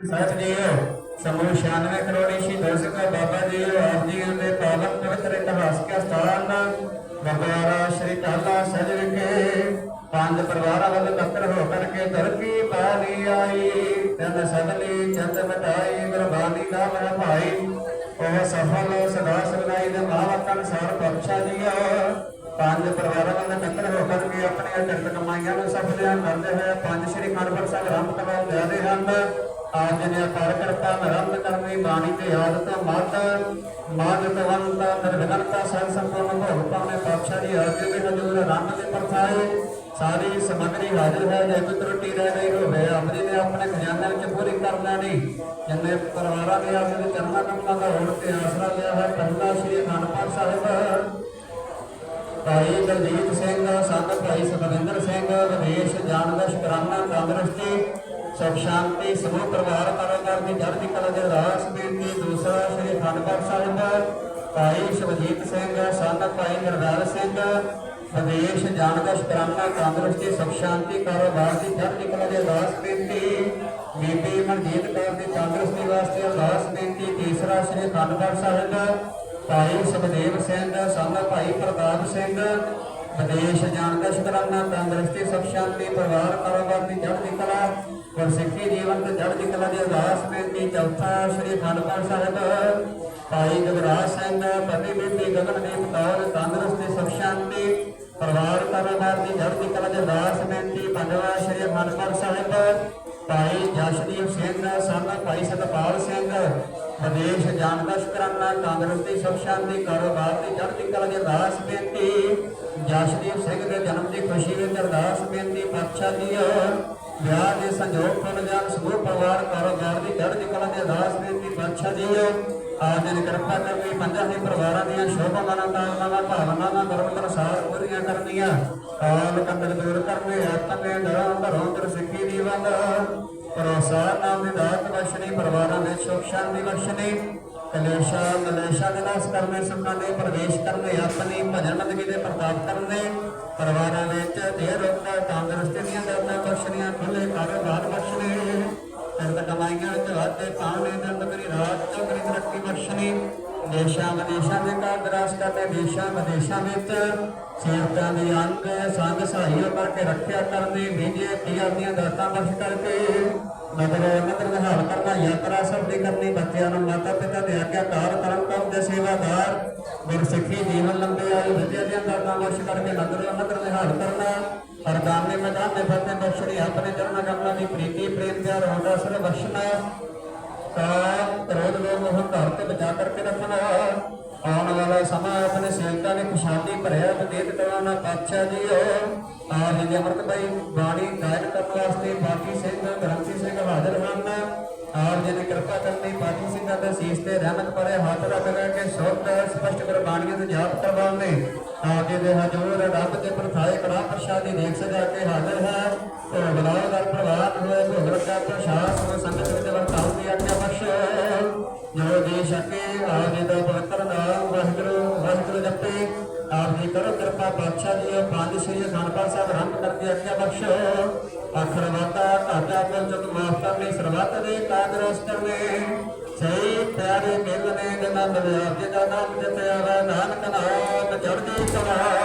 ਸਾਹਿਬ ਜੀ ਸਮੂਹ 96 ਕਰੋੜੀ ਸ਼ਹੀਦਾਂ ਸਿੰਘ ਬਾਬਾ ਜੀ ਆਪ ਜੀ ਦੇ ਪਾਵਨ ਪਵਿੱਤਰ ਇਤਿਹਾਸ ਸਥਾਨ, ਗੁਰਦੁਆਰਾ ਸ਼੍ਰੀ ਟਾਲਾ ਸਜ ਵਿਖੇ ਪੰਜ ਪਰਿਵਾਰਾਂ ਵੱਲ ਇਕੱਤਰ ਹੋ ਕਰਕੇ ਧਰਤੀ ਪਾਣੀ ਆਈ। ਤਨ ਸਦਲੀ ਚੰਦ ਮਟਾਈ ਗੁਰਬਾਣੀ ਦਾ ਮਨ ਭਾਈ। ਉਹ ਸਫਲ ਸਦਾ ਸਗਨਾਈ ਦੇ ਮਾਵਕ ਅਨਸਾਰ ਬਖਸ਼ਾ ਦਿਆ। ਪੰਜ ਪਰਿਵਾਰਾਂ ਵੱਲ ਇਕੱਤਰ ਹੋ ਕਰਕੇ ਆਪਣੇ ਅਟੱਟ ਕਮਾਈਆਂ ਨੂੰ ਸਫਲਿਆਂ ਕਰਦੇ ਹੋਏ ਪੰਜ ਸ਼੍ਰੀ ਖੰਡਪੁਰ ਸਾਹਿਬ ਆਰੰਭ ਕਰਵਾਉਣ ਜਾ ਹਨ। ਆਪ ਨੇ ਅਪਾਰ ਕਿਰਪਾ ਆਰੰਭ ਕਰਨੀ ਬਾਣੀ ਤੇ ਆਦਤ ਮਤ ਮਾਨਤਵੰਤਾ ਨਿਰਵਿਘਨਤਾ ਸੰਗ ਸੰਪੂਰਨ ਭੋਗ ਪਾਉਣੇ ਪਾਤਸ਼ਾਹ ਦੀ ਆਗਿਆ ਦੇ ਹਜ਼ੂਰ ਰੰਗ ਦੇ ਪਰਥਾਏ ਸਾਰੀ ਸਮਗਰੀ ਹਾਜ਼ਰ ਹੈ, ਜੇ ਕੋਈ ਤਰੁੱਟੀ ਰਹਿ ਗਈ ਹੋਵੇ ਆਪ ਨੇ ਆਪਣੇ ਖਜ਼ਾਨੇ ਵਿੱਚ ਪੂਰੀ ਕਰ ਲੈਣੀ। ਜਿੰਨੇ ਪਰਿਵਾਰਾਂ ਦੇ ਆਪ ਦੇ ਚਰਨਾਂ ਕੰਮਾਂ ਦਾ ਹੋਣ ਤੇ ਆਸਰਾ ਲਿਆ ਹੈ ਪਹਿਲਾ ਸ਼੍ਰੀ ਅਨੰਦਪੁਰ ਸਾਹਿਬ। ਭਾਈ ਦਲਜੀਤ ਸਿੰਘ, ਸੰਤ ਭਾਈ ਸਤਵਿੰਦਰ ਸਿੰਘ, ਵਿਦੇਸ਼ ਜਾਣ ਦਾ ਸ਼ੁਕਰਾਨਾ ਤੰਦਰੁਸਤੀ। ਸੁਖ ਸ਼ਾਂਤੀ ਸਮੂਹ ਪਰਿਵਾਰ ਕਾਰੋਬਾਰ ਦੀ ਚੜ੍ਹਦੀ ਕਲਾ ਦੇ ਰਾਸ ਬੇਨਤੀ ਦੂਸਰਾ ਸ੍ਰੀ ਖੰਡਪੁਰ ਸਾਹਿਬ, ਭਾਈ ਸ਼ਿਵਜੀਤ ਸਿੰਘ, ਸੰਤ ਭਾਈ ਨਿਰਵੈਰ ਸਿੰਘ, ਵਿਦੇਸ਼ ਜਾਣ ਦਾ ਤੰਦਰੁਸਤੀ ਸੁਖ ਸ਼ਾਂਤੀ ਕਾਰੋਬਾਰ ਦੀ ਚੜ੍ਹਦੀ ਕਲਾ ਦੇ ਰਾਸ ਬੇਨਤੀ ਬੀਬੀ ਮਨਜੀਤ ਕੌਰ ਦੀ ਤੰਦਰੁਸਤੀ ਵਾਸਤੇ ਅਰਦਾਸ ਬੇਨਤੀ ਤੀਸਰਾ ਸ੍ਰੀ ਖੰਡਪੁਰ ਸਾਹਿਬ, ਭਾਈ ਸੁਖਦੇਵ ਸਿੰਘ, ਸੰਤ ਭਾਈ ਪ੍ਰਤਾਪ ਸਿੰਘ, ਵਿਦੇਸ਼ ਜਾਣ ਦਾ ਸ਼ੁਕਰਾਨਾ ਤੰਦਰੁਸਤੀ ਸੁਖ ਸ਼ਾਂਤੀ ਪਰਿਵਾਰ ਕਾਰੋਬਾਰ ਦੀ ਚੜ੍ਹਦੀ ਕਲਾ ਗੁਰਸਿੱਖੀ ਜੀਵਨ ਤੇ ਚੜ੍ਹਦੀ ਕਲਾ ਦੀ ਅਰਦਾਸ ਬੇਨਤੀ ਚੌਥਾ ਸ੍ਰੀ ਖੰਡਪੁਰ ਸਾਹਿਬ, ਭਾਈ ਜਗਰਾਜ ਸਿੰਘ, ਪਤੀ ਬੀਬੀ ਗਗਨਦੀਪ ਕੌਰ, ਤੰਦਰੁਸਤੀ ਸੁਖ ਸ਼ਾਂਤੀ ਪਰਿਵਾਰ ਕਾਰੋਬਾਰ ਦੀ ਚੜ੍ਹਦੀ ਕਲਾ ਦੀ ਅਰਦਾਸ ਬੇਨਤੀ ਪੰਜਵਾਂ ਸ੍ਰੀ ਖੰਡਪੁਰ ਸਾਹਿਬ, ਭਾਈ ਜਸ਼ਦੀਪ ਸਿੰਘ ਸਨ ਭਾਈ ਸਤਪਾਲ ਸਿੰਘ, ਵਿਦੇਸ਼ ਜਾਣ ਦਾ ਸ਼ੁਕਰਾਨਾ, ਤੰਦਰੁਸਤੀ ਸੁਖ ਸ਼ਾਂਤੀ ਕਾਰੋਬਾਰ ਦੀ ਚੜ੍ਹਦੀ ਕਲਾ ਦੀ ਅਰਦਾਸ ਬੇਨਤੀ ਜਸ਼ਦੀਪ ਸਿੰਘ ਦੇ ਜਨਮ ਦੀ ਖੁਸ਼ੀ ਵਿੱਚ ਅਰਦਾਸ ਬੇਨਤੀ ਪਾਤਸ਼ਾਹ ਜੀ ਵਿਆਹ ਦੇ ਸੰਜੋਗ ਫੁੱਲ ਸਮੂਹ ਪਰਿਵਾਰ ਕਾਰੋਬਾਰ ਦੀ ਚੜ੍ਹਦੀ ਕਲਾ ਦੀ ਅਰਦਾਸ ਬੇਨਤੀ ਪਾਤਸ਼ਾਹ ਜੀ ਆਪ ਜੀ ਨੇ ਕਿਰਪਾ ਕਰਕੇ ਪੰਜਾਂ ਦੇ ਪਰਿਵਾਰਾਂ ਦੀਆਂ ਸ਼ੋਭਾਵਾਨਾਂ ਕਾਮਨਾਵਾਂ ਭਾਵਨਾਵਾਂ ਧਰਮ ਅਨੁਸਾਰ ਪੂਰੀਆਂ ਕਰਨੀਆਂ। ਕਾਲ ਕੰਦਲ ਦੂਰ ਕਰਨੇ, ਆਤਮੇ ਡਰਾਂ ਧਰੋਂ ਦਰ ਸਿੱਖੀ ਦੀ ਵੰਦ ਭਰੋਸਾ ਨਾਮ ਦੀ ਦਾਤ ਬਖਸ਼ਣੀ ਪਰਿਵਾਰਾਂ ਦੇ ਸੁਖ ਸ਼ਾਂਤੀ ਬਖਸ਼ਣੀ ਕਲੇਸ਼ਾ ਮਲੇਸ਼ਾ ਦੇ ਨਾਸ ਕਰਨੇ, ਸੁਖਾਂ ਦੇ ਪ੍ਰਵੇਸ਼ ਕਰਨੇ, ਆਪਣੀ ਭਜਨ ਬੰਦਗੀ ਦੇ ਪ੍ਰਤਾਪ ਕਰਨੇ, ਪਰਿਵਾਰਾਂ ਵਿੱਚ ਦੇ ਰੋਗਤਾ ਤੰਦਰੁਸਤੀ ਦੀਆਂ ਦਾਤਾਂ ਬਖਸ਼ਣੀਆਂ ਖੁੱਲੇ ਕਾਰੋਬਾਰ ਬਖਸ਼ਣੇ ਅੰਤ ਕਮਾਈਆਂ ਵਿੱਚ ਵਾਧੇ ਪਾਉਣੇ ਦੰਦ ਕਰੀ ਰਾਤ ਚੌਕਰੀ ਤਰੱਕੀ ਬਖਸ਼ਣੀ, ਦੇਸ਼ਾਂ ਵਿਦੇਸ਼ਾਂ ਦੇ ਘਰ ਦਰਾਸ ਕਰਨੇ, ਦੇਸ਼ਾਂ ਵਿਦੇਸ਼ਾਂ ਵਿੱਚ ਸੇਵਕਾਂ ਦੀ ਅੰਗ ਸੰਗ ਸਹਾਇਓ ਕਰਕੇ ਰੱਖਿਆ ਕਰਨੀ ਵਿਜੇ ਤੀਆਂ ਦੀਆਂ ਦਾਤਾਂ ਬਖਸ਼ ਕਰਕੇ ਮਤਲਬ ਨਦਰ ਨਿਹਾਲ ਕਰਨਾ, ਯਾਤਰਾ ਸਭ ਦੀ ਕਰਨੀ, ਬੱਚਿਆਂ ਨੂੰ ਮਾਤਾ ਪਿਤਾ ਦੇ ਆਗਿਆਕਾਰ ਕਰਮ ਕੰਮ ਦੇ ਸੇਵਾਦਾਰ, ਗੁਰ ਜੀਵਨ ਲੰਬੇ ਆਯੂ ਵਿਦਿਆ ਦੀਆਂ ਦਾਤਾਂ ਬਖਸ਼ ਕਰਕੇ ਨਦਰ ਨਦਰ ਨਿਹਾਲ ਕਰਨਾ। ਹਰਦਾਨ ਨੇ ਮੈਦਾਨ ਦੇ ਫਤਿਹ ਬਖਸ਼ਣੀ ਆਪਣੇ ਚਰਨਾਂ ਕਮਲਾਂ ਦੀ ਪ੍ਰੀਤੀ, ਪ੍ਰੇਮ ਪਿਆਰ ਹੋਂਦਾ, ਸਰ ਬਖਸ਼ਣਾ। ਕਾਮ ਕ੍ਰੋਧ ਲੋਭ ਮੋਹ ਘਰ ਤੇ ਬਚਾ ਕਰਕੇ ਰੱਖਣਾ। ਆਉਣ ਵਾਲਾ ਸਮਾਂ ਆਪਣੇ ਸੇਵਕਾਂ ਨੇ ਖੁਸ਼ਹਾਲੀ ਭਰਿਆ, ਬਤੀਤ ਕਰਾਉਣਾ ਪਾਤਸ਼ਾਹ ਜੀ ਆਪ ਜੀ ਅਮਰਤ ਭਾਈ ਬਾਣੀ ਗਾਇਨ ਕਰਨ ਵਾਸਤੇ ਬਾਕੀ ਸਿੰਘ ਗ੍ਰੰਥੀ ਜੀ ਨੇ ਕਿਰਪਾ ਕਰਨੀ ਬਾਕੀ ਸਿੰਘਾਂ ਦੇ ਸੀਸ ਤੇ ਰਹਿਮਤ ਭਰੇ ਹੱਥ ਰੱਖ ਕੇ ਸੁਰਤ ਸਪਸ਼ਟ ਗੁਰਬਾਣੀਆਂ ਦੇ ਜਾਪ ਕਰਵਾਉਣੇ ਆਪ ਦੇ ਹਜ਼ੂਰ ਰੱਬ ਦੇ ਪ੍ਰਥਾਏ ਕੜਾ ਪ੍ਰਸ਼ਾਦੀ ਦੇਖ ਸਜਾ ਕੇ ਹਾਜ਼ਰ ਹੈ। ਭੋਗ ਲਾਓ ਦਾ ਪ੍ਰਵਾਨ ਹੋਏ ਭੋਗ ਰੱਖਿਆ ਪ੍ਰਸ਼ਾਦ ਹੋਏ ਸੰਗਤ ਵਿੱਚ ਵਰਤਾਉ ਦੀ ਆਗਿਆ ਬਖਸ਼। ਜੋ ਦੇ ਸਕੇ ਆਪ ਦਾ ਪਵਿੱਤਰ ਨਾਮ ਵਾਹਿਗੁਰੂ ਵਾਹਿਗੁਰੂ ਜਪੇ। ਆਪ ਜੀ ਕਰੋ ਕਿਰਪਾ, ਪਾਤਸ਼ਾਹ ਜੀ ਪੰਜ ਸ੍ਰੀ ਅਖੰਡਪਾਲ ਸਾਹਿਬ ਆਰੰਭ ਕਰਕੇ ਆਗਿਆ ਬਖਸ਼। ਅਖਰ ਘਾਟਾ ਕੋਲ ਮਾਫ ਕਰਨੇ ਸਰਬੱਤ ਦੇ ਕਾਗਰਸ ਕਰਨੇ ਸਹੀ, ਪਿਆਰੇ ਮਿਲਨੇ ਜਨਾਂ ਦੇ ਆਪ ਜੀ ਦਾ ਨਾਮ ਜਪਿਆ ਵਾ, ਨਾਨਕ ਨਾਮ ਚੜ੍ਹਦੀ ਕਲਾ